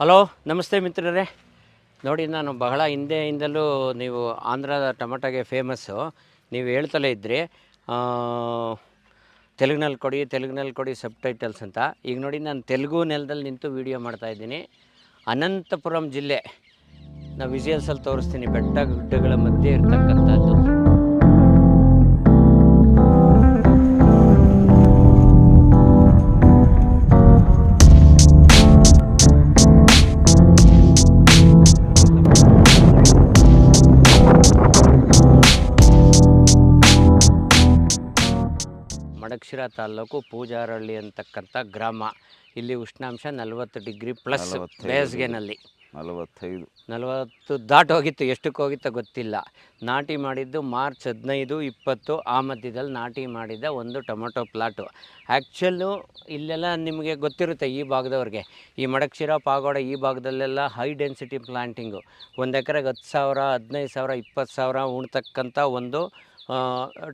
Hello, ನಮಸ್ತೆ ಮಿತ್ರರೇ. ನೋಡಿ, ನಾನು ಬಹಳ ಹಿಂದೆಯಿಂದಲೂ ನೀವು ಆಂಧ್ರದ ಟೊಮೆಟೊಗೆ ಫೇಮಸ್ಸು ನೀವು ಹೇಳ್ತಲೇ ಇದ್ರಿ ತೆಲುಗಿನಲ್ಲಿ ಕೊಡಿ ತೆಲುಗಿನಲ್ಲಿ ಕೊಡಿ ಸಬ್ ಟೈಟಲ್ಸ್ ಅಂತ. ಈಗ ನೋಡಿ, ನಾನು ತೆಲುಗು ನೆಲದಲ್ಲಿ ನಿಂತು ವೀಡಿಯೋ ಮಾಡ್ತಾಯಿದ್ದೀನಿ ಅನಂತಪುರಂ ಜಿಲ್ಲೆ. ನಾವು ವಿಜಯಲ್ಸಲ್ಲಿ ತೋರಿಸ್ತೀನಿ, ಬೆಟ್ಟ ಗುಡ್ಡಗಳ ಮಧ್ಯೆ ಇರ್ತಕ್ಕಂಥದ್ದು. ತಾಲ್ಲೂಕು ಪೂಜಾರಹಳ್ಳಿ ಅಂತಕ್ಕಂಥ ಗ್ರಾಮ. ಇಲ್ಲಿ ಉಷ್ಣಾಂಶ ನಲವತ್ತು ಡಿಗ್ರಿ ಪ್ಲಸ್ ಬೇಸಿಗೆನಲ್ಲಿ. ನಲವತ್ತೈದು. ನಲವತ್ತು ದಾಟೋಗಿತ್ತು ಎಷ್ಟಕ್ಕೆ ಹೋಗಿತ್ತು ಗೊತ್ತಿಲ್ಲ. ನಾಟಿ ಮಾಡಿದ್ದು ಮಾರ್ಚ್ ಹದಿನೈದು ಇಪ್ಪತ್ತು ಆ ಮಧ್ಯದಲ್ಲಿ ನಾಟಿ ಮಾಡಿದ ಒಂದು ಟೊಮೊಟೊ ಪ್ಲಾಟು. ಆ್ಯಕ್ಚುಲು ಇಲ್ಲೆಲ್ಲ ನಿಮಗೆ ಗೊತ್ತಿರುತ್ತೆ ಈ ಭಾಗದವ್ರಿಗೆ. ಈ ಮಡಕ್ಷಿರ ಪಾಗೋಡ ಈ ಭಾಗದಲ್ಲೆಲ್ಲ ಹೈ ಡೆನ್ಸಿಟಿ ಪ್ಲಾಂಟಿಂಗು ಒಂದು ಎಕರೆಗೆ ಹತ್ತು ಸಾವಿರ ಹದಿನೈದು ಸಾವಿರ ಇಪ್ಪತ್ತು ಸಾವಿರ ಉಣ್ತಕ್ಕಂಥ ಒಂದು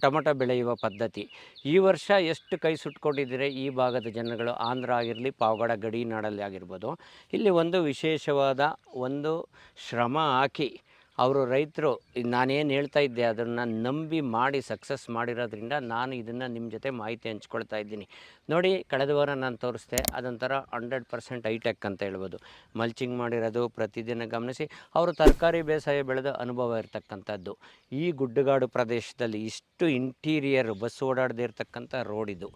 ಟೊಮೊಟೊ ಬೆಳೆಯುವ ಪದ್ಧತಿ. ಈ ವರ್ಷ ಎಷ್ಟು ಕೈ ಸುಟ್ಕೊಂಡಿದ್ದೀರಿ? ಈ ಭಾಗದ ಜನಗಳು ಆಂಧ್ರ ಆಗಿರಲಿ, ಪಾವಗಡ, ಗಡಿ ನಾಡಲ್ಲಿ ಆಗಿರ್ಬೋದು. ಇಲ್ಲಿ ಒಂದು ವಿಶೇಷವಾದ ಒಂದು ಶ್ರಮ ಹಾಕಿ ಅವರು ರೈತರು, ನಾನೇನು ಹೇಳ್ತಾ ಇದ್ದೆ ಅದನ್ನು ನಂಬಿ ಮಾಡಿ ಸಕ್ಸಸ್ ಮಾಡಿರೋದ್ರಿಂದ ನಾನು ಇದನ್ನು ನಿಮ್ಮ ಜೊತೆ ಮಾಹಿತಿ ಹಂಚ್ಕೊಳ್ತಾ ಇದ್ದೀನಿ. ನೋಡಿ, ಕಳೆದ ವಾರ ನಾನು ತೋರಿಸ್ದೆ, ಅದೊಂಥರ ಹಂಡ್ರೆಡ್ ಪರ್ಸೆಂಟ್ ಹೈಟೆಕ್ ಅಂತ ಹೇಳ್ಬೋದು. ಮಲ್ಚಿಂಗ್ ಮಾಡಿರೋದು, ಪ್ರತಿದಿನ ಗಮನಿಸಿ, ಅವರು ತರಕಾರಿ ಬೇಸಾಯ ಬೆಳೆದ ಅನುಭವ ಇರತಕ್ಕಂಥದ್ದು. ಈ ಗುಡ್ಡಗಾಡು ಪ್ರದೇಶದಲ್ಲಿ ಇಷ್ಟು ಇಂಟೀರಿಯರ್ ಬಸ್ ಓಡಾಡದೇ ಇರತಕ್ಕಂಥ ರೋಡ್ ಇದು.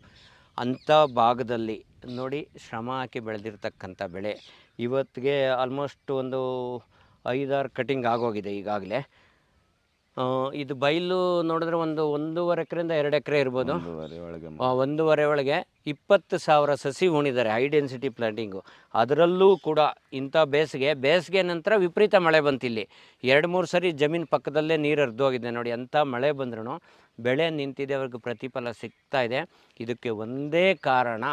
ಅಂಥ ಭಾಗದಲ್ಲಿ ನೋಡಿ ಶ್ರಮ ಹಾಕಿ ಬೆಳೆದಿರ್ತಕ್ಕಂಥ ಬೆಳೆ. ಇವತ್ತಿಗೆ ಆಲ್ಮೋಸ್ಟ್ ಒಂದು ಐದಾರು ಕಟಿಂಗ್ ಆಗೋಗಿದೆ ಈಗಾಗಲೇ. ಇದು ಬೈಲು ನೋಡಿದ್ರೆ ಒಂದು ಒಂದೂವರೆ ಎಕರೆಯಿಂದ ಎರಡು ಎಕರೆ ಇರ್ಬೋದು. ಒಂದೂವರೆ ಒಳಗೆ. ಇಪ್ಪತ್ತು ಸಾವಿರ ಸಸಿ ಉಣಿದ್ದಾರೆ ಹೈ ಡೆನ್ಸಿಟಿ ಪ್ಲಾಂಟಿಂಗು. ಅದರಲ್ಲೂ ಕೂಡ ಇಂಥ ಬೇಸಿಗೆ ಬೇಸಿಗೆ ನಂತರ ವಿಪರೀತ ಮಳೆ ಬಂತಿಲ್ಲಿ. ಎರಡು ಮೂರು ಸರಿ ಜಮೀನು ಪಕ್ಕದಲ್ಲೇ ನೀರು ಹರಿದೋಗಿದೆ ನೋಡಿ ಅಂಥ ಮಳೆ ಬಂದ್ರೂ ಬೆಳೆ ನಿಂತಿದೆ ಅವ್ರಿಗೆ ಪ್ರತಿಫಲ ಸಿಗ್ತಾ ಇದೆ. ಇದಕ್ಕೆ ಒಂದೇ ಕಾರಣ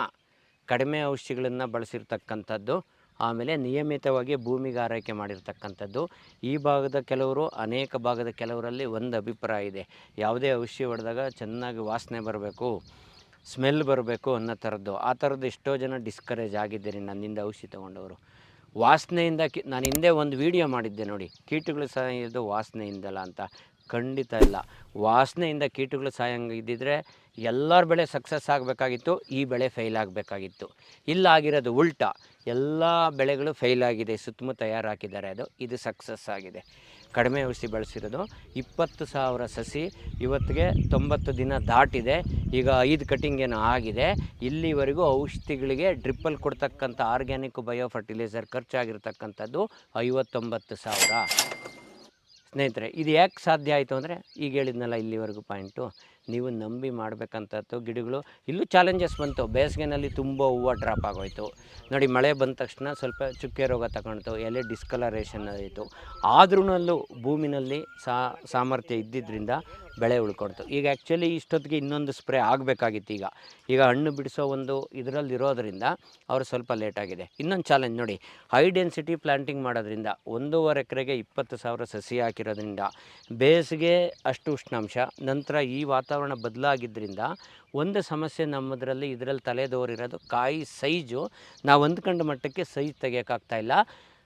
ಕಡಿಮೆ ಔಷಧಿಗಳನ್ನು ಬಳಸಿರ್ತಕ್ಕಂಥದ್ದು ಆಮೇಲೆ ನಿಯಮಿತವಾಗಿ ಭೂಮಿಗೆ ಆರೈಕೆ ಮಾಡಿರ್ತಕ್ಕಂಥದ್ದು. ಈ ಭಾಗದ ಕೆಲವರು, ಅನೇಕ ಭಾಗದ ಕೆಲವರಲ್ಲಿ ಒಂದು ಅಭಿಪ್ರಾಯ ಇದೆ. ಯಾವುದೇ ಔಷಧಿ ಹೊಡೆದಾಗ ಚೆನ್ನಾಗಿ ವಾಸನೆ ಬರಬೇಕು, ಸ್ಮೆಲ್ ಬರಬೇಕು ಅನ್ನೋ ಥರದ್ದು. ಆ ಥರದ್ದು ಎಷ್ಟೋ ಜನ ಡಿಸ್ಕರೇಜ್ ಆಗಿದ್ದೀರಿ ನನ್ನಿಂದ ಔಷಧಿ ತೊಗೊಂಡವರು. ವಾಸನೆಯಿಂದ ಕಿ ನಾನು ಹಿಂದೆ ಒಂದು ವಿಡಿಯೋ ಮಾಡಿದ್ದೆ ನೋಡಿ. ಕೀಟಗಳು ಸಹ ಇದು ವಾಸನೆಯಿಂದಲ್ಲ ಅಂತ. ಖಂಡಿತ ಇಲ್ಲ. ವಾಸನೆಯಿಂದ ಕೀಟಗಳು ಸಾಯಂಗೆ ಇದ್ದಿದ್ರೆ ಎಲ್ಲರ ಬೆಳೆ ಸಕ್ಸಸ್ ಆಗಬೇಕಾಗಿತ್ತು, ಈ ಬೆಳೆ ಫೇಲ್ ಆಗಬೇಕಾಗಿತ್ತು. ಇಲ್ಲ ಆಗಿರೋದು ಉಲ್ಟಾ, ಎಲ್ಲ ಬೆಳೆಗಳು ಫೇಲ್ ಆಗಿದೆ ಸುತ್ತಮುತ್ತ ಯಾರು ಹಾಕಿದ್ದಾರೆ ಅದು, ಇದು ಸಕ್ಸಸ್ ಆಗಿದೆ. ಕಡಿಮೆ ಔಷಧಿ ಬಳಸಿರೋದು, ಇಪ್ಪತ್ತು ಸಾವಿರ ಸಸಿ ಇವತ್ತಿಗೆ ತೊಂಬತ್ತು ದಿನ ದಾಟಿದೆ, ಈಗ ಐದು ಕಟಿಂಗ್ ಏನೋ ಆಗಿದೆ, ಇಲ್ಲಿವರೆಗೂ ಔಷಧಿಗಳಿಗೆ ಡ್ರಿಪ್ಪಲ್ಲಿ ಕೊಡ್ತಕ್ಕಂಥ ಆರ್ಗ್ಯಾನಿಕ್ ಬಯೋ ಫರ್ಟಿಲೈಸರ್ ಖರ್ಚಾಗಿರ್ತಕ್ಕಂಥದ್ದು ಐವತ್ತೊಂಬತ್ತು ಸಾವಿರ. ಸ್ನೇಹಿತರೆ, ಇದು ಯಾಕೆ ಸಾಧ್ಯ ಆಯಿತು ಅಂದರೆ, ಈಗ ಹೇಳಿದ್ನಲ್ಲ ಇಲ್ಲಿವರೆಗೂ ಪಾಯಿಂಟು, ನೀವು ನಂಬಿ ಮಾಡಬೇಕಂತದ್ದು ಗಿಡಗಳು, ಇಲ್ಲೂ ಚಾಲೆಂಜಸ್ ಬಂತು. ಬೇಸಿಗೆನಲ್ಲಿ ತುಂಬ ಹೂವು ಡ್ರಾಪ್ ಆಗೋಯ್ತು. ನೋಡಿ, ಮಳೆ ಬಂದ ತಕ್ಷಣ ಸ್ವಲ್ಪ ಚುಕ್ಕೆ ರೋಗ ತಗೊಳ್ತು ಎಲೆ ಡಿಸ್ಕಲರೇಷನ್ ಆಯಿತು. ಆದ್ರೂ ಭೂಮಿನಲ್ಲಿ ಸಾಮರ್ಥ್ಯ ಇದ್ದಿದ್ದರಿಂದ ಬೆಳೆ ಉಳ್ಕೊಡ್ತು ಈಗ ಆ್ಯಕ್ಚುಲಿ ಇಷ್ಟೊತ್ತಿಗೆ ಇನ್ನೊಂದು ಸ್ಪ್ರೇ ಆಗಬೇಕಾಗಿತ್ತು ಈಗ. ಈಗ ಹಣ್ಣು ಬಿಡಿಸೋ ಒಂದು ಇದರಲ್ಲಿ ಇರೋದರಿಂದ ಅವರು ಸ್ವಲ್ಪ ಲೇಟಾಗಿದೆ ಇನ್ನೊಂದು ಚಾಲೆಂಜ್ ನೋಡಿ. ಹೈ ಡೆನ್ಸಿಟಿ ಪ್ಲ್ಯಾಂಟಿಂಗ್ ಮಾಡೋದ್ರಿಂದ ಒಂದೂವರೆ ಎಕರೆಗೆ ಇಪ್ಪತ್ತು ಸಾವಿರ ಸಸಿ ಹಾಕಿರೋದ್ರಿಂದ ಬೇಸಿಗೆ ಅಷ್ಟು ಉಷ್ಣಾಂಶ, ನಂತರ ಈ ವಾತಾವರಣ ಬದಲಾಗಿದ್ದರಿಂದ ಒಂದು ಸಮಸ್ಯೆ ನಮ್ಮದರಲ್ಲಿ ಇದರಲ್ಲಿ ತಲೆದೋರಿರೋದು ಕಾಯಿ ಸೈಜು. ನಾವು ಅಂದ್ಕೊಂಡ ಮಟ್ಟಕ್ಕೆ ಸೈಜ್ ತೆಗಿಯೋಕ್ಕಾಗ್ತಾ ಇಲ್ಲ.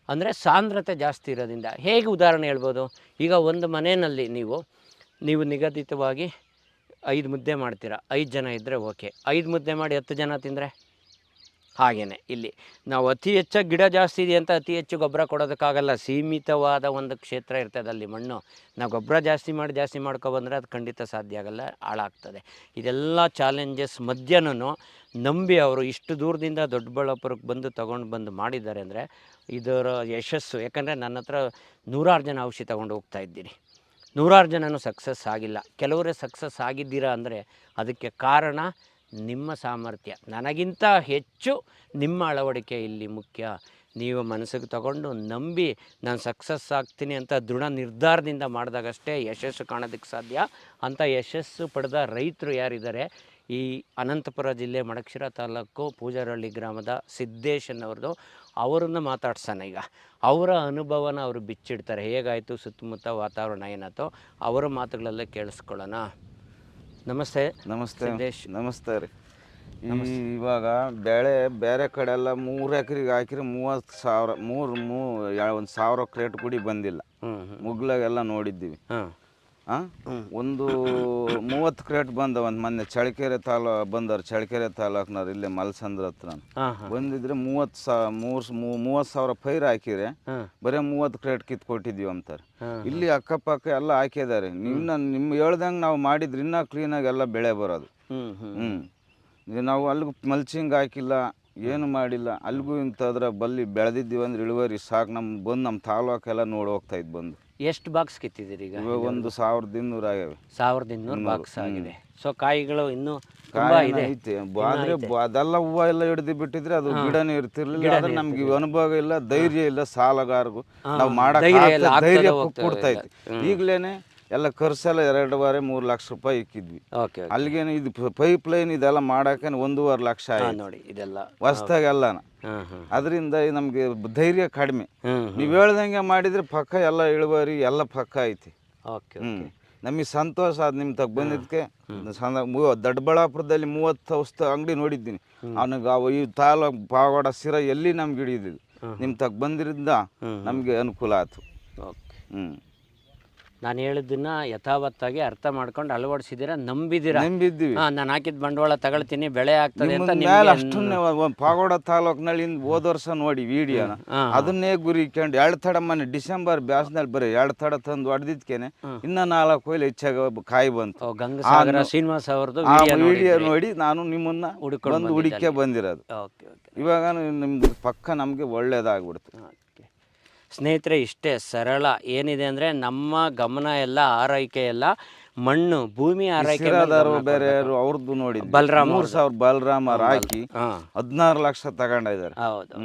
ಅಂದರೆ ಸಾಂದ್ರತೆ ಜಾಸ್ತಿ ಇರೋದ್ರಿಂದ. ಹೇಗೆ ಉದಾಹರಣೆ ಹೇಳ್ಬೋದು? ಈಗ ಒಂದು ಮನೆಯಲ್ಲಿ ನೀವು ನೀವು ನಿಗದಿತವಾಗಿ ಐದು ಮುದ್ದೆ ಮಾಡ್ತೀರಾ, ಐದು ಜನ ಇದ್ದರೆ ಓಕೆ. ಐದು ಮುದ್ದೆ ಮಾಡಿ ಹತ್ತು ಜನ ತಿಂದರೆ? ಹಾಗೇ ಇಲ್ಲಿ. ನಾವು ಅತಿ ಹೆಚ್ಚಾಗಿ ಗಿಡ ಜಾಸ್ತಿ ಇದೆ ಅಂತ ಅತಿ ಹೆಚ್ಚು ಗೊಬ್ಬರ ಕೊಡೋದಕ್ಕಾಗಲ್ಲ, ಸೀಮಿತವಾದ ಒಂದು ಕ್ಷೇತ್ರ ಇರ್ತದೆ ಅಲ್ಲಿ ಮಣ್ಣು. ನಾವು ಗೊಬ್ಬರ ಜಾಸ್ತಿ ಮಾಡಿ ಜಾಸ್ತಿ ಮಾಡ್ಕೊಬಂದರೆ ಅದು ಖಂಡಿತ ಸಾಧ್ಯ ಆಗಲ್ಲ, ಹಾಳಾಗ್ತದೆ. ಇದೆಲ್ಲ ಚಾಲೆಂಜಸ್ ಮಧ್ಯನೂ ನಂಬಿ ಅವರು ಇಷ್ಟು ದೂರದಿಂದ ದೊಡ್ಡಬಳ್ಳಾಪುರಕ್ಕೆ ಬಂದು ತೊಗೊಂಡು ಬಂದು ಮಾಡಿದ್ದಾರೆ ಅಂದರೆ ಇದರ ಯಶಸ್ಸು. ಯಾಕಂದರೆ ನನ್ನ ಹತ್ರ ನೂರಾರು ಜನ ಔಷಧಿ ತೊಗೊಂಡು ಹೋಗ್ತಾ ಇದ್ದೀನಿ. ನೂರಾರು ಜನನೂ ಸಕ್ಸಸ್ ಆಗಿಲ್ಲ. ಕೆಲವರೇ ಸಕ್ಸಸ್ ಆಗಿದ್ದೀರಾ ಅಂದರೆ ಅದಕ್ಕೆ ಕಾರಣ ನಿಮ್ಮ ಸಾಮರ್ಥ್ಯ. ನನಗಿಂತ ಹೆಚ್ಚು ನಿಮ್ಮ ಅಳವಡಿಕೆ ಇಲ್ಲಿ ಮುಖ್ಯ. ನೀವು ಮನಸ್ಸಿಗೆ ತಗೊಂಡು ನಂಬಿ ನಾನು ಸಕ್ಸಸ್ ಆಗ್ತೀನಿ ಅಂತ ದೃಢ ನಿರ್ಧಾರದಿಂದ ಮಾಡಿದಾಗಷ್ಟೇ ಯಶಸ್ಸು ಕಾಣೋದಕ್ಕೆ ಸಾಧ್ಯ. ಅಂಥ ಯಶಸ್ಸು ಪಡೆದ ರೈತರು ಯಾರಿದ್ದಾರೆ ಈ ಅನಂತಪುರ ಜಿಲ್ಲೆ ಮಡಕ್ಷಿರ ತಾಲೂಕು ಪೂಜಾರಹಳ್ಳಿ ಗ್ರಾಮದ ಸಿದ್ದೇಶನ್ ಅವ್ರದ್ದು ಅವರನ್ನು ಮಾತಾಡ್ಸೋಣ ಈಗ. ಅವರ ಅನುಭವನ ಅವರು ಬಿಚ್ಚಿಡ್ತಾರೆ. ಹೇಗಾಯಿತು ಸುತ್ತಮುತ್ತ ವಾತಾವರಣ ಏನಾಯ್ತೋ? ಅವರ ಮಾತುಗಳೆಲ್ಲ ಕೇಳಿಸ್ಕೊಳ್ಳೋಣ. ನಮಸ್ತೆ. ನಮಸ್ತೆ. ಸಿದ್ದೇಶ್. ನಮಸ್ತೆ ರೀ. ಇವಾಗ ಬೆಳೆ ಬೇರೆ ಕಡೆ ಎಲ್ಲ ಮೂರು ಎಕರೆಗೆ ಹಾಕಿದ್ರೆ ಮೂವತ್ತು ಸಾವಿರ ಮೂರು ಮೂ ಒಂದು ಸಾವಿರ ಕ್ರೇಟ್ ಕೂಡಿ ಬಂದಿಲ್ಲ. ಮುಗ್ಲಾಗೆಲ್ಲ ನೋಡಿದ್ದೀವಿ? ಒಂದು ಮೂವತ್ತು ಕ್ರೇಟ್ ಬಂದ ಒಂದು ಮೊನ್ನೆ ಚಳಕೆರೆ ತಾಲೂ ಬಂದವ್ರು ಚಳಕೆರೆ ತಾಲೂಕ್ನವ್ರು ಇಲ್ಲೇ ಮಲ್ಸಂದ್ರ ಹತ್ರ. ಬಂದಿದ್ರೆ ಮೂವತ್ತು ಸಾ ಮೂರು ಮೂವತ್ತು ಸಾವಿರ ಪೈರ್ ಹಾಕಿದ್ರೆ ಬರೇ ಮೂವತ್ತು ಕ್ರೇಟ್ ಕಿತ್ ಕೊಟ್ಟಿದ್ದೀವಿ ಅಂತಾರೆ. ಇಲ್ಲಿ ಅಕ್ಕಪಕ್ಕ ಎಲ್ಲ ಹಾಕಿದ್ದಾರೆ. ಇನ್ನ ನಿಮ್ ಹೇಳ್ದಂಗೆ ನಾವು ಮಾಡಿದ್ರೆ ಇನ್ನೂ ಆಗಿ ಎಲ್ಲ ಬೆಳೆ ಬರೋದು. ಹ್ಞೂ ನಾವು ಅಲ್ಲಿಗೂ ಮಲ್ಚಿಂಗ್ ಹಾಕಿಲ್ಲ ಏನು ಮಾಡಿಲ್ಲ. ಅಲ್ಲಿಗೂ ಇಂಥದ್ರ ಬಲ್ಲಿ ಬೆಳೆದಿದ್ದೀವಿ ಅಂದ್ರೆ ಇಳುವರಿ ಸಾಕು. ನಮ್ಮ ಬಂದು ನಮ್ಮ ತಾಲೂಕೆಲ್ಲ ನೋಡಿ ಹೋಗ್ತಾ ಇದ್ದು ಬಂದು. ಎಷ್ಟು ಬಾಕ್ಸ್ ಕಿತ್ತಿದ್ದೀರಿ ಈಗ? ಇವಾಗ ಒಂದು ಸಾವಿರದ ಇನ್ನೂರು ಆಗ್ಯಾವೆ. ಸಾವಿರದ ಇನ್ನೂರು ಬಾಕ್ಸ್ ಆಗಿದೆ. ಸೊ ಕಾಯಿಗಳು ಇನ್ನೂ ತುಂಬಾ ಕಾಯಿನ ಇದೆ. ಐತೆ. ಬ- ಆದ್ರೆ ಬ- ಅದೆಲ್ಲ ಹೂವು ಎಲ್ಲ ಹಿಡಿದು ಬಿಟ್ಟಿದ್ರೆ ಅದು ಗಿಡನೇ ಇರ್ತಿರ್ಲಿಲ್ಲ. ಆದ್ರೆ ನಮ್ಗೆ ಇವ್ ಅನುಭವ ಇಲ್ಲ ಧೈರ್ಯ ಇಲ್ಲ ಸಾಲಗಾರಗೂ. ನಾವು ಮಾಡಕ್ ಧೈರ್ಯ ಆಗ್ತದೆ, ಇಲ್ಲ, ಆಗ್ತದೆ, ಧೈರ್ಯ ಹೋಗ್ತದೆ, ಕೊಡ್ತಾ ಇತ್ತು ಈಗ್ಲೇನೆ ಎಲ್ಲ ಖರ್ಚೆಲ್ಲ ಎರಡೂವರೆ ಮೂರು ಲಕ್ಷ ರೂಪಾಯಿ ಇಕ್ಕಿದ್ವಿ. ಓಕೆ ಅಲ್ಲಿಗೇನು ಇದು ಪೈಪ್ ಲೈನ್ ಇದೆಲ್ಲ ಮಾಡಕ್ಕೆ ಒಂದೂವರೆ ಲಕ್ಷ ಆಯ್ತು. ನೋಡಿ ಇದೆಲ್ಲ. ಹೊಸ್ದಾಗೆಲ್ಲನ ಹಾಂ ಹಾಂ. ಅದರಿಂದ ನಮಗೆ ಧೈರ್ಯ ಕಡಿಮೆ. ನೀವು ಹೇಳ್ದಂಗೆ ಮಾಡಿದ್ರೆ ಪಕ್ಕ ಎಲ್ಲ ಇಳುವರಿ ಎಲ್ಲ ಪಕ್ಕ ಐತಿ. ಓಕೆ ನಮಗೆ ಸಂತೋಷ ಅದು ನಿಮ್ಮ ತಗ ಬಂದಿದ್ದಕ್ಕೆ ದೊಡ್ಡಬಳ್ಳಾಪುರದಲ್ಲಿ ಮೂವತ್ತು ವರ್ಷ ಅಂಗಡಿ ನೋಡಿದ್ದೀನಿ. ಅವನಿಗೆ ಅವು ಈ ತಾಲೂಕು ಪಾವಗಡ ಸಿರ ಎಲ್ಲಿ ನಮ್ಗೆ ಹಿಡಿಯೋದಿಲ್ಲ ನಿಮ್ಮ ತಗ ಬಂದಿರಿಂದ ನಮಗೆ ಅನುಕೂಲ ಆಯ್ತು ಓಕೆ. ಹ್ಞೂ ನಾನು ಹೇಳಿದ್ದನ್ನ ಯಥಾವತ್ತಾಗಿ ಅರ್ಥ ಮಾಡ್ಕೊಂಡು ಅಳವಡಿಸಿದಿರ ನಂಬಿದಿರ ನಂಬಿದ್ವಿ ನಾನು ಹಾಕಿದ ಬಂಡವಾಳ ತಗೊಳ್ತೀನಿ ಬೆಳೆ ಆಗ್ತದೆ ಅಂತ ಮೇಲೆ ಒಂದು ಪಾಗೋಡ ತಾಲೂಕಿನಲ್ಲಿ ಹೋದ ವರ್ಷ ನೋಡಿ ವಿಡಿಯೋನ ಅದನ್ನೇ ಗುರಿ ಇಕ್ಕೊಂಡು ಎರಡು ತಡ ಮನೆ ಡಿಸೆಂಬರ್ ಬ್ಯಾಸ್ನಲ್ಲಿ ಬರೀ ಎರಡು ತಡ ತಂದು ಹೊಡೆದಿದ್ಕೇನೆ ಇನ್ನ ನಾಲ್ಕು ಕೊಯ್ಲು ಹೆಚ್ಚಾಗ ಕಾಯಿ ಬಂತು. ಗಂಗಸಾಗರ ಶ್ರೀನಿವಾಸ್ ಅವ್ರದ್ದು ವಿಡಿಯೋ ನೋಡಿ ನಾನು ನಿಮ್ಮನ್ನ ಹುಡುಕೊಂಡು ಹುಡುಕೆ ಬಂದಿರೋದು. Okay okay. ಇವಾಗ ನಿಮ್ದು ಪಕ್ಕ ನಮಗೆ ಒಳ್ಳೇದಾಗ್ಬಿಡ್ತು. ಸ್ನೇಹಿತರೆ ಇಷ್ಟೇ ಸರಳ. ಏನಿದೆ ಅಂದರೆ ನಮ್ಮ ಗಮನ ಎಲ್ಲ ಆರೈಕೆ ಎಲ್ಲ ಮಣ್ಣು ಭೂಮಿ ಆರೈಕೆ ಬೇರೆ ಅವ್ರದ್ದು ನೋಡಿ ಬಲರಾಮ್ ಮೂರು ಸಾವಿರ ಬಲರಾಮ ಹಾಕಿ ಹದಿನಾರು ಲಕ್ಷ ತಗೊಂಡಿದ್ದಾರೆ ಹೌದು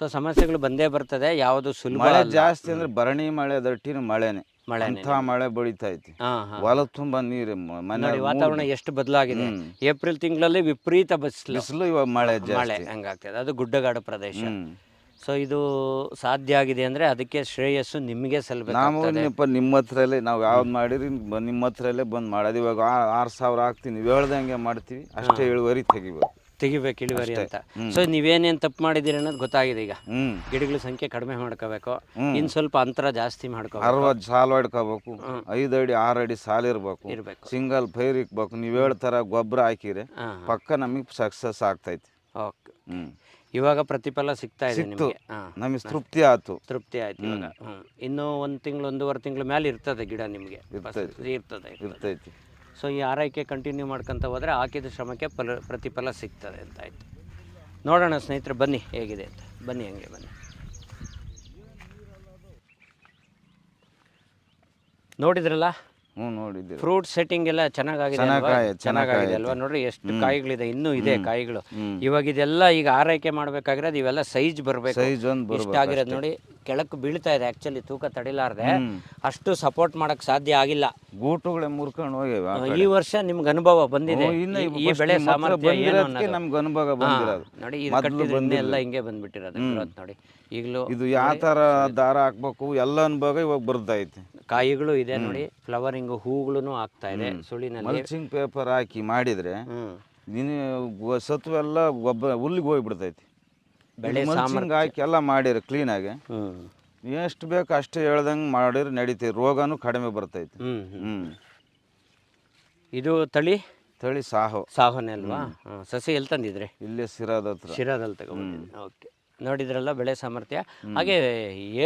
ಸೊ ಸಮಸ್ಯೆಗಳು ಬಂದೇ ಬರ್ತದೆ ಯಾವುದು ಸುಲಭ ಮಳೆ ಜಾಸ್ತಿ ಅಂದ್ರೆ ಭರಣಿ ಮಳೆ ದಟ್ಟಿನ ಮಳೆನೆ. ಮಳೆ ಅಂತ ಮಳೆ ಬೆಳೀತಾ ಐತಿ. ಹೊಲ ತುಂಬಾ ನೀರು ಮನೆ ವಾತಾವರಣ ಎಷ್ಟು ಬದಲಾಗಿದೆ. ಏಪ್ರಿಲ್ ತಿಂಗಳಲ್ಲಿ ವಿಪರೀತ ಬಿಸಿಲು. ಬಿಸಿಲು ಇವಾಗ ಮಳೆ ಮಳೆ ಹಂಗಾಗ್ತದೆ. ಅದು ಗುಡ್ಡಗಾಡು ಪ್ರದೇಶ. ಸೊ ಇದು ಸಾಧ್ಯ ಆಗಿದೆ ಅಂದರೆ ಅದಕ್ಕೆ ಶ್ರೇಯಸ್ಸು ನಿಮಗೆ ನಾವು ನಿಮ್ಮ ನಿಪ್ಪ ನಿಮ್ಮ ಹತ್ರಲ್ಲೇ ನಾವು ಯಾವ್ದು ಮಾಡಿರಿ ಬ- ನಿಮ್ಮ ಹತ್ರಲ್ಲೇ ಬಂದು ಮಾಡೋದು. ಇವಾಗ ಆ- ಆರು ಸಾವಿರ ಹಾಕ್ತೀನಿ. ನೀವು ಹೇಳ್ದಂಗೆ ಮಾಡ್ತೀವಿ. ಅಷ್ಟೇ ಇಳುವರಿ ತೆಗಿಬೇಕು ತೆಗಿಬೇಕು ಇಳುವರಿ ಅಂತ. ಸೊ ನೀವೇನೇನು ತಪ್ಪು ಮಾಡಿದ್ದೀರಿ ಅನ್ನೋದು ಗೊತ್ತಾಗಿದೆ ಈಗ. ಗಿಡಗಳ ಸಂಖ್ಯೆ ಕಡಿಮೆ ಮಾಡ್ಕೋಬೇಕು. ಇನ್ನು ಸ್ವಲ್ಪ ಅಂತರ ಜಾಸ್ತಿ ಮಾಡ್ಕೋಬೇಕು. ಅರವತ್ತು ಸಾಲು ಹಾಡ್ಕೋಬೇಕು ಐದು ಅಡಿ ಆರು ಅಡಿ ಸಾಲ ಇರ್ಬೇಕು. ಇರಬೇಕು. ಸಿಂಗಲ್ ಫೈರ್ ಇಕ್ಬೇಕು. ನೀವು ಹೇಳ್ತಾರ ಗೊಬ್ಬರ ಹಾಕಿದ್ರೆ ಹಾಂ ಪಕ್ಕ ನಮಗೆ ಸಕ್ಸಸ್ ಆಗ್ತೈತಿ. ಓಕೆ. ಹ್ಮ್. ಇವಾಗ ಪ್ರತಿಫಲ ಸಿಗ್ತಾ ಇದೆ ಸಿಕ್ತು. ನಿಮಗೆ. ತೃಪ್ತಿ ಆಯ್ತು. ತೃಪ್ತಿ ಆಯ್ತು ಇವಾಗ. ಇನ್ನು ಇನ್ನೂ ಒಂದು ತಿಂಗಳು ಒಂದೂವರೆ ತಿಂಗಳ ಮೇಲೆ ಇರ್ತದೆ ಗಿಡ ನಿಮಗೆ. ಇರ್ತದೆ ಇರ್ತೈತಿ. ಸೊ ಈ ಆರೈಕೆ ಕಂಟಿನ್ಯೂ ಮಾಡ್ಕೊಂತ ಹೋದ್ರೆ ಹಾಕಿದ ಶ್ರಮಕ್ಕೆ ಫಲ ಪ್ರತಿಫಲ ಸಿಗ್ತದೆ ಅಂತ ಆಯ್ತು. ನೋಡೋಣ ಸ್ನೇಹಿತರೆ ಬನ್ನಿ ಹೇಗಿದೆ ಅಂತ. ಬನ್ನಿ ಹಂಗೆ ಬನ್ನಿ. ನೋಡಿದ್ರಲ್ಲ? ಹ್ಞೂ ನೋಡಿದ್ದೀರಿ ಫ್ರೂಟ್ ಸೆಟ್ಟಿಂಗ್ ಎಲ್ಲ ಚೆನ್ನಾಗಾಗಿದೆ ಅಲ್ವಾ? ಚೆನ್ನಾಗಾಗಿದೆ, ಚೆನ್ನಾಗಾಗಿದೆ ಅಲ್ವಾ? ನೋಡ್ರಿ ಎಷ್ಟು ಕಾಯಿಗಳಿದೆ ಇನ್ನೂ ಇದೆ ಕಾಯಿಗಳು. ಇವಾಗ ಇದೆಲ್ಲ ಈಗ ಆರೈಕೆ ಮಾಡ್ಬೇಕಾಗಿರೋದು ಇವೆಲ್ಲ ಸೈಜ್ ಬರ್ಬೇಕು. ಸೈಜ್ ಒಂದು ಬರ್ಬೇಕು ಇಷ್ಟಾಗಿರೋದು ನೋಡಿ. ಕೆಳಕ್ಕೆ ಬೀಳ್ತಾ ಇದೆ. ಆಕ್ಚುಲಿ ತೂಕ ತಡಿಲಾರ್ದೆ ಅಷ್ಟು ಸಪೋರ್ಟ್ ಮಾಡಕ್ ಸಾಧ್ಯ ಆಗಿಲ್ಲ. ಗೂಟುಗಳೇ ಮುರ್ಕೊಂಡು ಹೋಗಿ ಈ ವರ್ಷ ನಿಮ್ಗೆ ಅನುಭವ ಬಂದಿದೆ. ಈ- ಬೆಳೆ ಸಾಮರ್ಥ್ಯ ನಮ್ಗೆ ಅನುಭವ ಬಂದಿರೋದು. ನೋಡಿ ಇದು ಮೊದ್ಲು ಎಲ್ಲ ಹಿಂಗೆ ಬಂದ್ಬಿಟ್ಟಿರೋದು ನೋಡಿ. ಈಗಲೂ ಇದು ಯಾವ ತರ ದಾರ ಹಾಕ್ಬೇಕು ಎಲ್ಲ ಅನುಭವ ಇವಾಗ ಬರ್ತೈತಿ ಕಾಯಿಗಳು ಇದೆ ನೋಡಿ ಫ್ಲವರಿಂಗ್ ಹೂಗಳು ಆಗ್ತಾ ಇದೆ ಸುಳಿನಲ್ಲಿ. ಮಲ್ಚಿಂಗ್ ಪೇಪರ್ ಹಾಕಿ ಮಾಡಿದ್ರೆ ನೀನು ಸತ್ವೆಲ್ಲ ಗೊಬ್ಬರ ಹುಲ್ಲಿಗೆ ಹೋಗ್ಬಿಡ್ತೈತಿ. ಬೆಳೆ ಮಲ್ಚಿಂಗ್ ಹಾಕಿ ಎಲ್ಲ ಮಾಡಿರಿ ಕ್ಲೀನಾಗಿ ಆಗಿ. ಎಷ್ಟು ಬೇಕು ಅಷ್ಟು ಹೇಳ್ದಂಗೆ ಮಾಡಿರಿ ನಡೀತಿ ರೋಗನೂ ಕಡಿಮೆ ಬರ್ತೈತಿ. ಹ್ಮ್ ಇದು ತಳಿ? ತಳಿ ಸಾಹೋ. ಸಾಹುನೇ ಅಲ್ವಾ ಸಸಿ ಎಲ್ಲಿ ತಂದಿದ್ರಿ? ಇಲ್ಲೇ ಸಿರಾದ ಹತ್ರ. ಶಿರಾದಲ್ಲಿ ಓಕೆ. ನೋಡಿದ್ರಲ್ಲ ಬೆಳೆ ಸಾಮರ್ಥ್ಯ. ಹಾಗೆ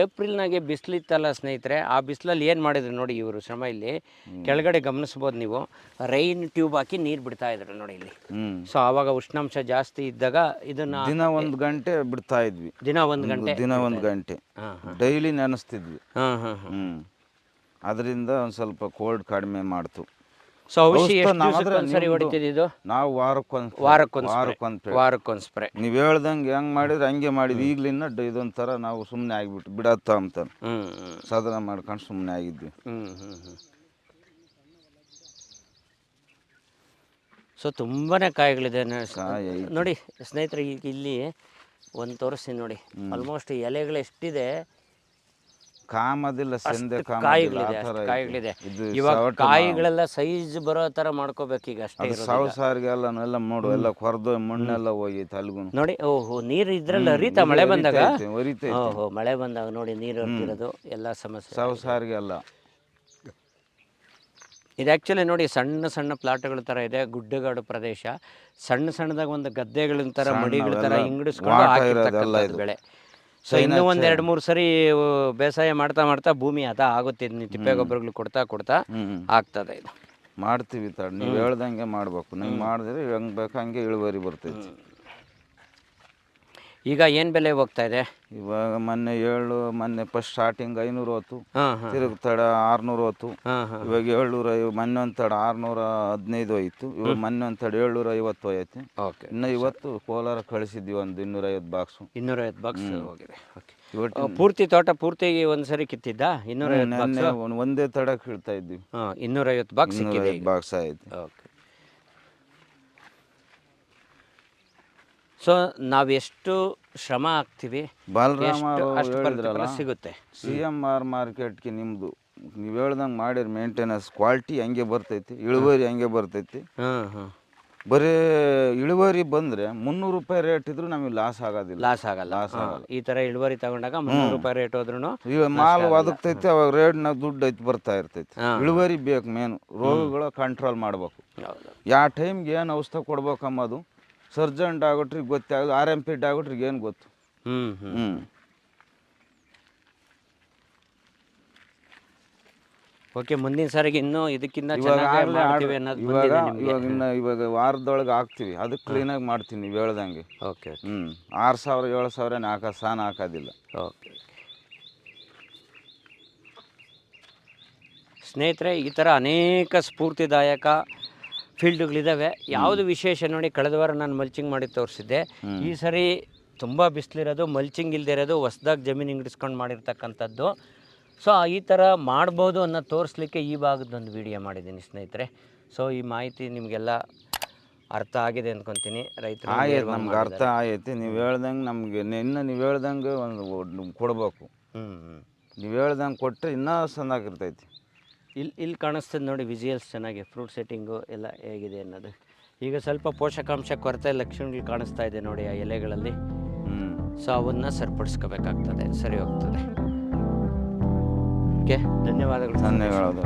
ಏಪ್ರಿಲ್ನಾಗೆ ಬಿಸಿಲಿತ್ತಲ್ಲ ಸ್ನೇಹಿತರೆ ಆ ಬಿಸಿಲಲ್ಲಿ ಏನು ಮಾಡಿದ್ರು ನೋಡಿ ಇವರು ಶ್ರಮ ಇಲ್ಲಿ. ಕೆಳಗಡೆ ಗಮನಿಸ್ಬೋದು ನೀವು. ರೈನ್ ಟ್ಯೂಬ್ ಹಾಕಿ ನೀರು ಬಿಡ್ತಾ ಇದ್ರು ನೋಡಿ ಇಲ್ಲಿ. ಸೊ ಆವಾಗ ಉಷ್ಣಾಂಶ ಜಾಸ್ತಿ ಇದ್ದಾಗ ಇದನ್ನ ದಿನ ಒಂದು ಗಂಟೆ ಬಿಡ್ತಾ ಇದ್ವಿ. ದಿನ ಒಂದು ಗಂಟೆ ದಿನ ಒಂದು ಗಂಟೆ. ಡೈಲಿ ನೆನೆಸ್ತಿದ್ವಿ. ಅದರಿಂದ ಒಂದು ಸ್ವಲ್ಪ ಕೋಲ್ಡ್ ಕಡಿಮೆ ಮಾಡ್ತು. ಸೊ ಔಷಧಿ ಔಷಧ ಎಷ್ಟು ನಾವಾದ್ರೆ ದಿವಸಕ್ಕೆ ಒಂದ್ಸರಿ ಹೊಡಿತಿದ್ದು? ನಾವು ವಾರಕ್ಕೊಂದು ವಾರಕ್ಕೊಂದು ವಾರಕ್ಕೊಂದು ವಾರಕ್ಕೊಂದು ಸ್ಪ್ರೇ ನೀವು ಹೇಳ್ದಂಗೆ ಹೆಂಗ್ ಮಾಡಿದ್ರೆ ಹಂಗೆ ಮಾಡಿದ್ ಈಗ್ಲಿಂದ ಇದೊಂಥರ ನಾವು ಸುಮ್ಮನೆ ಆಗಿಬಿಟ್ಟು ಬಿಡತ್ತ ಅಂತ. ಸಾಧನ ಮಾಡ್ಕೊಂಡು ಸುಮ್ಮನೆ ಆಗಿದ್ವಿ. ಸೊ ತುಂಬಾನೇ ಕಾಯಿಗಳಿದೆ. ನೋಡಿ ಸ್ನೇಹಿತರೆ ಈಗ ಇಲ್ಲಿ ಒಂದು ತೋರಿಸ್ತೀನಿ ನೋಡಿ. ಆಲ್ಮೋಸ್ಟ್ ಎಲೆಗಳು ಎಷ್ಟಿದೆ? ಕಾಮದಿಲ್ಲ ಸಂದೆ ಕಾಯಿಗಳಿದೆ ಅಷ್ಟು ಇವಾಗ ಕಾಯಿಗಳೆಲ್ಲ ಸೈಜ್ ಬರೋ ತರ ಮಾಡ್ಕೋಬೇಕು ಈಗ ಅಷ್ಟೇ ಸಾವು ಸಾರಿಗೆಲ್ಲ ಸಾರಿಗೆ ಎಲ್ಲ ಎಲ್ಲ ನೋಡು ಎಲ್ಲ ಕೊರ್ದು ಮಣ್ಣೆಲ್ಲ ಹೋಗಿ ಅಲ್ಗೂ ನೋಡಿ ಓಹೋ ನೀರು ಇದ್ರಲ್ಲಿ ಹರಿತಾ ಮಳೆ ಬಂದಾಗ? ಓಹೋ ಮಳೆ ಬಂದಾಗ ನೋಡಿ ನೀರು ಹರಿತಿರೋದು ಎಲ್ಲ ಸಮಸ್ಯೆ. ಸಾವು ಸಾರಿಗೆ ಅಲ್ಲ ಇದು ಆ್ಯಕ್ಚುಲಿ ನೋಡಿ ಸಣ್ಣ ಸಣ್ಣ ಪ್ಲಾಟ್ಗಳ ಥರ ಇದೆ ಗುಡ್ಡಗಾಡು ಪ್ರದೇಶ. ಸಣ್ಣ ಸಣ್ಣದಾಗ ಒಂದು ಗದ್ದೆಗಳ ಥರ ಮಡಿಗಳ ಥರ ಹಾಕಿರ್ತಕ್ಕಂಥದ್ದು ಬೆಳೆ. ಸೊ ಇನ್ನೂ ಒಂದು ಎರಡ್ ಮೂರು ಸರಿ ಬೇಸಾಯ ಮಾಡ್ತಾ ಮಾಡ್ತಾ ಭೂಮಿ ಅದ ಆಗುತ್ತೆ. ತಿಪ್ಪೆ ಗೊಬ್ಬರಗಳು ಕೊಡ್ತಾ ಕೊಡ್ತಾ ಆಗ್ತದೆ ಇದು. ಮಾಡ್ತೀವಿ ತಡ ನೀವು ಹೇಳ್ದಂಗೆ ಮಾಡ್ಬೇಕು. ನೀವು ಮಾಡಿದ್ರೆ ಹೆಂಗ್ ಬೇಕು ಹಂಗೆ ಇಳುವರಿ ಬರ್ತೈತಿ. ಈಗ ಏನ್ ಬೆಲೆ ಹೋಗ್ತಾ ಇದೆ? ಇವಾಗ ಮೊನ್ನೆ ಏಳು ಮೊನ್ನೆ ಫಸ್ಟ್ ಸ್ಟಾರ್ಟಿಂಗ್ ಐನೂರು ಹೊತ್ತು ಹಾಂ ಹಾಂ. ತಿರುಗಿ ತಡ ಆರ್ನೂರು ಹೊತ್ತು ಹಾಂ ಹಾಂ. ಇವಾಗ ಏಳ್ನೂರ ಐವ- ಮೊನ್ನೆ ಒಂದು ತಡ ಆರ್ನೂರ ಹದಿನೈದು ಹೋಯ್ತು ಇವಾಗ ಮೊನ್ನೆ ಒಂದು ತಡ ಏಳ್ನೂರ ಐವತ್ತು ಹೋಯ್ತು ಓಕೆ ಇನ್ನು ಇವತ್ತು ಕೋಲಾರ ಕಳಿಸಿದ್ವಿ ಒಂದು ಇನ್ನೂರೈವತ್ತು ಬಾಕ್ಸು ಇನ್ನೂರೈವತ್ತು ಬಾಕ್ಸ್ ಹೋಗಿದೆ. ಓಕೆ ಇವತ್ತು ಪೂರ್ತಿ ತೋಟ ಪೂರ್ತಿ ಒಂದ್ಸರಿ ಕಿತ್ತಿದ್ದ? ಇನ್ನೂರೈವತ್ತು ಬಾಕ್ಸ್ ನೆನ್ನೆ ಒಂದ್- ತಡ ಕೀಳ್ತಾ ಇದ್ವಿ. ಹಾಂ ಇನ್ನೂರೈವತ್ತು ಬಾಕ್ಸ್ ಇನ್ನೂರೈವತ್ತು ಬಾಕ್ಸ್ ಆಯ್ತು. ಓಕೆ ಸೊ ನಾವೆಷ್ಟು ಶ್ರಮ ಆಗ್ತೀವಿ ಬಾಲರಾಮ ಎಷ್ಟು ಅವರು ಅಷ್ಟು ಪ್ರತಿಫಲ ಸಿಗುತ್ತೆ. ಸಿ ಎಂ ಆರ್ ಮಾರ್ಕೆಟ್ಗೆ ನಿಮ್ಮದು ನೀವು ಹೇಳ್ದಂಗೆ ಮಾಡಿರಿ ಮೇಂಟೆನೆನ್ಸ್ ಕ್ವಾಲಿಟಿ ಹಂಗೆ ಬರ್ತೈತಿ ಇಳುವರಿ ಹಂಗೆ ಬರ್ತೈತಿ. ಹಾಂ ಹಾಂ. ಬರೀ ಇಳುವರಿ ಬಂದರೆ ಮುನ್ನೂರು ರೂಪಾಯಿ ರೇಟ್ ಇದ್ರು ನಮಗೆ ಲಾಸ್ ಆಗೋದಿಲ್ಲ. ಲಾಸ್ ಆಗಲ್ಲ. ಲಾಸ್ ಹಾ, ಆಗಲ್ಲ. ಈ ಥರ ಇಳುವರಿ ತಗೊಂಡಾಗ ಮುನ್ನೂರು ರೂಪಾಯಿ ರೇಟ್ ಹೋದ್ರೂ ಈಗ ಮಾಲ್ ಒದಗ್ತೈತಿ ಅವಾಗ ರೇಟ್ನಾಗ ದುಡ್ಡು ಐತಿ ಬರ್ತಾ ಇರ್ತೈತಿ. ಹಾ. ಇಳುವರಿ ಬೇಕು ಮೇನು ರೋಗಗಳ ಕಂಟ್ರೋಲ್ ಮಾಡ್ಬೇಕು. ಹೌದು. ಯಾವ ಟೈಮ್ಗೆ ಏನು ಔಷಧ ಕೊಡ್ಬೇಕು ಅಂಬೋದು ಸರ್ಜೆಂಟ್ ಆಗೋಟ್ರಿಗೆ ಗೊತ್ತಾಗೋದು ಆರ್ ಎಂ ಪಿ ಡಾಕ್ಟ್ರಿಗೆ ಏನು ಗೊತ್ತು? ಹ್ಞೂ ಹ್ಞೂ ಓಕೆ ಮುಂದಿನ ಸಾರಿಗೆ ಇನ್ನೂ ಇದಕ್ಕಿಂತ ಇವಾಗ ಆಗ್ಲೇ ಅನ್ನೋದು ಇವಾಗ ಇವಾಗ ಇನ್ನು ಇವಾಗ ವಾರದೊಳಗೆ ಹಾಕ್ತೀವಿ. ಅದಕ್ಕೆ ಕ್ಲೀನಾಗಿ ಮಾಡ್ತೀನಿ ನೀವು ಹೇಳ್ದಂಗೆ. ಓಕೆ ಹ್ಞೂ ಆರು ಸಾವಿರ ಏಳು ಸಾವಿರ ಹಾಕ ಸಾನ ಹಾಕೋದಿಲ್ಲ. ಓಕೆ. ಸ್ನೇಹಿತರೆ ಈ ಥರ ಅನೇಕ ಸ್ಫೂರ್ತಿದಾಯಕ ಫೀಲ್ಡ್ಗಳಿದ್ದಾವೆ ಯಾವುದು ವಿಶೇಷ ನೋಡಿ ಕಳೆದ ವಾರ ನಾನು ಮಲ್ಚಿಂಗ್ ಮಾಡಿ ತೋರಿಸಿದ್ದೆ. ಈ ಸರಿ ತುಂಬ ಬಿಸಿಲಿರೋದು ಮಲ್ಚಿಂಗ್ ಇಲ್ಲದೆ ಇರೋದು ಹೊಸ್ದಾಗಿ ಜಮೀನು ಹಿಂಗಡಿಸ್ಕೊಂಡು ಮಾಡಿರ್ತಕ್ಕಂಥದ್ದು. ಸೊ ಈ ಥರ ಮಾಡ್ಬೋದು ಅನ್ನೋ ತೋರಿಸ್ಲಿಕ್ಕೆ ಈ ಭಾಗದೊಂದು ವಿಡಿಯೋ ಮಾಡಿದ್ದೀನಿ ಸ್ನೇಹಿತರೆ. ಸೊ ಈ ಮಾಹಿತಿ ನಿಮಗೆಲ್ಲ ಅರ್ಥ ಆಗಿದೆ ಅಂದ್ಕೊತೀನಿ ರೈತರು ಆಯ್ತು ನಮ್ಗೆ ಅರ್ಥ ಆಯ್ತು. ನೀವು ಹೇಳ್ದಂಗೆ ನಮಗೆ ಇನ್ನು ನೀವು ಹೇಳ್ದಂಗೆ ಒಂದು ಕೊಡಬೇಕು. ಹ್ಞೂ ನೀವು ಹೇಳ್ದಂಗೆ ಕೊಟ್ಟರೆ ಇನ್ನೂ ಚೆನ್ನಾಗಿರ್ತೈತಿ. ಇಲ್ಲಿ ಇಲ್ಲಿ ಕಾಣಿಸ್ತದೆ ನೋಡಿ ವಿಜುವಲ್ಸ್ ಚೆನ್ನಾಗಿ ಫ್ರೂಟ್ ಸೆಟ್ಟಿಂಗು ಎಲ್ಲ ಹೇಗಿದೆ ಅನ್ನೋದು. ಈಗ ಸ್ವಲ್ಪ ಪೋಷಕಾಂಶ ಕೊರತೆ ಲಕ್ಷಣಗಳು ಕಾಣಿಸ್ತಾ ಇದೆ ನೋಡಿ ಆ ಎಲೆಗಳಲ್ಲಿ. ಸೊ ಅವನ್ನ ಸರಿಪಡಿಸ್ಕೋಬೇಕಾಗ್ತದೆ. ಸರಿ ಹೋಗ್ತದೆ. ಓಕೆ ಧನ್ಯವಾದಗಳು. ಧನ್ಯವಾದ